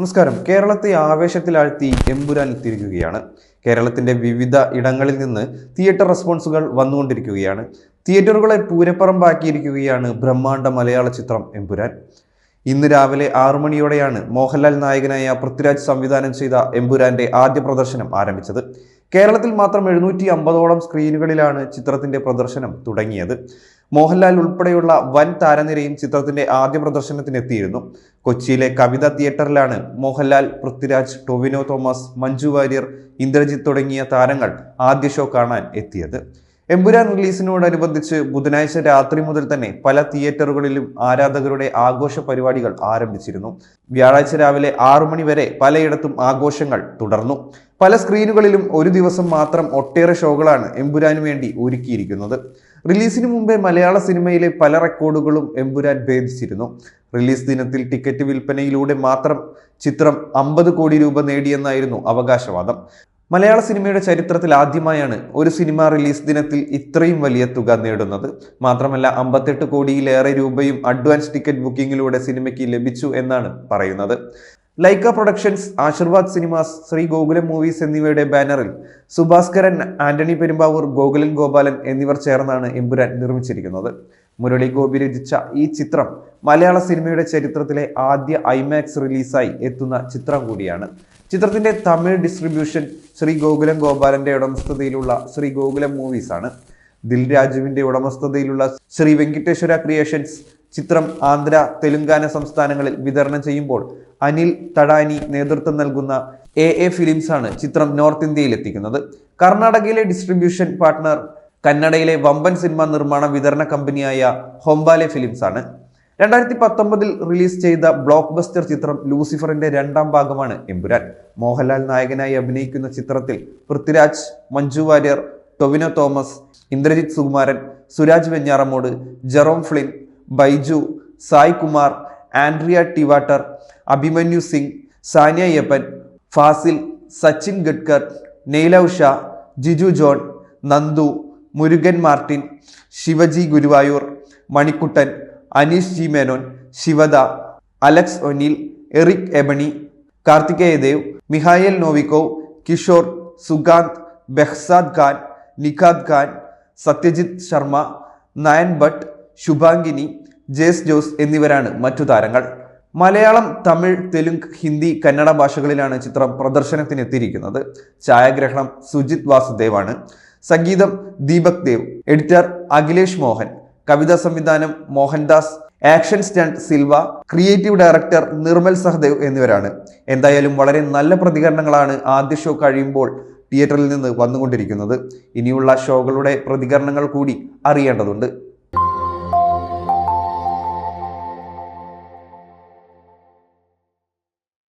നമസ്കാരം. കേരളത്തെ ആവേശത്തിലാഴ്ത്തി എമ്പുരാൻ തിരിക്കുകയാണ് കേരളത്തിന്റെ വിവിധ ഇടങ്ങളിൽ നിന്ന് തിയേറ്റർ റെസ്പോൺസുകൾ വന്നുകൊണ്ടിരിക്കുകയാണ്. തിയേറ്ററുകളെ പൂരപ്പറമ്പാക്കിയിരിക്കുകയാണ് ബ്രഹ്മാണ്ഡ മലയാള ചിത്രം എമ്പുരാൻ. ഇന്ന് രാവിലെ ആറു മണിയോടെയാണ് മോഹൻലാൽ നായകനായ പൃഥ്വിരാജ് സംവിധാനം ചെയ്ത എമ്പുരാന്റെ ആദ്യ പ്രദർശനം ആരംഭിച്ചത്. കേരളത്തിൽ മാത്രം എഴുന്നൂറ്റി അമ്പതോളം സ്ക്രീനുകളിലാണ് ചിത്രത്തിന്റെ പ്രദർശനം തുടങ്ങിയത്. മോഹൻലാൽ ഉൾപ്പെടെയുള്ള വൻ താരനിരയും ചിത്രത്തിന്റെ ആദ്യ പ്രദർശനത്തിനെത്തിയിരുന്നു. കൊച്ചിയിലെ കവിത തിയേറ്ററിലാണ് മോഹൻലാൽ പൃഥ്വിരാജ് ടൊവിനോ തോമസ് മഞ്ജു വാര്യർ ഇന്ദ്രജിത്ത് തുടങ്ങിയ താരങ്ങൾ ആദ്യ ഷോ കാണാൻ എത്തിയത്. എമ്പുരാൻ റിലീസിനോടനുബന്ധിച്ച് ബുധനാഴ്ച രാത്രി മുതൽ തന്നെ പല തിയേറ്ററുകളിലും ആരാധകരുടെ ആഘോഷ പരിപാടികൾ ആരംഭിച്ചിരുന്നു. വ്യാഴാഴ്ച രാവിലെ ആറു മണി വരെ പലയിടത്തും ആഘോഷങ്ങൾ തുടർന്നു. പല സ്ക്രീനുകളിലും ഒരു ദിവസം മാത്രം ഒട്ടേറെ ഷോകളാണ് എമ്പുരാന് വേണ്ടി ഒരുക്കിയിരിക്കുന്നത്. റിലീസിന് മുമ്പേ മലയാള സിനിമയിലെ പല റെക്കോർഡുകളും എമ്പുരാൻ ഭേദിച്ചിരുന്നു. റിലീസ് ദിനത്തിൽ ടിക്കറ്റ് വിൽപ്പനയിലൂടെ മാത്രം ചിത്രം അമ്പത് കോടി രൂപ നേടിയെന്നായിരുന്നു അവകാശവാദം. മലയാള സിനിമയുടെ ചരിത്രത്തിൽ ആദ്യമായാണ് ഒരു സിനിമ റിലീസ് ദിനത്തിൽ ഇത്രയും വലിയ തുക നേടുന്നത്. മാത്രമല്ല അമ്പത്തെട്ട് കോടിയിലേറെ രൂപയും അഡ്വാൻസ് ടിക്കറ്റ് ബുക്കിംഗിലൂടെ സിനിമയ്ക്ക് ലഭിച്ചു എന്നാണ് പറയുന്നത്. Lyca productions Aashirvad cinemas Shri Gokulam movies എന്നിവയുടെ ബാനറിൽ സുഭാസ്കരൻ ആന്റണി പെരുമ്പാവൂർ ഗോകുലൻ ഗോപാലൻ എന്നിവർ ചേർന്നാണ് എമ്പുരാൻ നിർമ്മിച്ചിരിക്കുന്നത്. മുരളി ഗോപി രചിച്ച ഈ ചിത്രം മലയാള സിനിമയുടെ ചരിത്രത്തിലെ ആദ്യ ഐമാക്സ് റിലീസായി എത്തുന്ന ചിത്രം കൂടിയാണ്. ചിത്രത്തിന്റെ തമിഴ് ഡിസ്ട്രിബ്യൂഷൻ ശ്രീ ഗോകുലം ഗോപാലന്റെ ഉടമസ്ഥതയിലുള്ള ശ്രീ ഗോകുലം മൂവീസ് ആണ്. ദിൽ രാജുവിന്റെ ഉടമസ്ഥതയിലുള്ള ശ്രീ വെങ്കിട്ടേശ്വര ക്രിയേഷൻസ് ചിത്രം ആന്ധ്ര തെലുങ്കാന സംസ്ഥാനങ്ങളിൽ വിതരണം ചെയ്യുമ്പോൾ അനിൽ തടാനി നേതൃത്വം നൽകുന്ന എ എ ഫിലിംസ് ആണ് ചിത്രം നോർത്ത് ഇന്ത്യയിൽ എത്തിക്കുന്നത്. കർണാടകയിലെ ഡിസ്ട്രിബ്യൂഷൻ പാർട്ട്ണർ കന്നഡയിലെ വമ്പൻ സിനിമ നിർമ്മാണ വിതരണ കമ്പനിയായ ഹൊംബാലെ ഫിലിംസ് ആണ്. രണ്ടായിരത്തി പത്തൊമ്പതിൽ റിലീസ് ചെയ്ത ബ്ലോക്ക് ബസ്റ്റർ ചിത്രം ലൂസിഫറിന്റെ രണ്ടാം ഭാഗമാണ് എമ്പുരാൻ. മോഹൻലാൽ നായകനായി അഭിനയിക്കുന്ന ചിത്രത്തിൽ Prithviraj Manju Warrier Tovino Thomas Indrajith Sukumaran Suraj Venjaramoodu Jerome Flynn Baiju Sai Kumar Andrea Tivadar Abhimanyu Singh Saniya Iyappan Fazil Sachin Khedekar Naylav Shah Giju John Nandu Murugan Martin Shivaji Guruvayoor Manikuttan Aneesh G Menon Shivada Alex O'Neil Eric Ebouaney Karthikeyadev Mikhail Novikov Kishore Sukanth Behzad Khan Nikhat Khan Satyajit Sharma Nayan Bhatt Shubhangini Jaise Jose എന്നിവരാണ് മറ്റു താരങ്ങൾ. മലയാളം തമിഴ് തെലുങ്ക് ഹിന്ദി കന്നഡ ഭാഷകളിലാണ് ചിത്രം പ്രദർശനത്തിനെത്തിയിരിക്കുന്നത്. ഛായാഗ്രഹണം സുജിത് വാസുദേവാണ്. സംഗീതം Deepak Dev. Editor Akhilesh Mohan. കവിതാ സംവിധാനം Mohandas action stunt Silva creative director Nirmal Sahadev എന്നിവരാണ്. എന്തായാലും വളരെ നല്ല പ്രതികരണങ്ങളാണ് ആദ്യ ഷോ കഴിയുമ്പോൾ തിയേറ്ററിൽ നിന്ന് വന്നുകൊണ്ടിരിക്കുന്നത്. ഇനിയുള്ള ഷോകളുടെ പ്രതികരണങ്ങൾ കൂടി അറിയേണ്ടതുണ്ട്.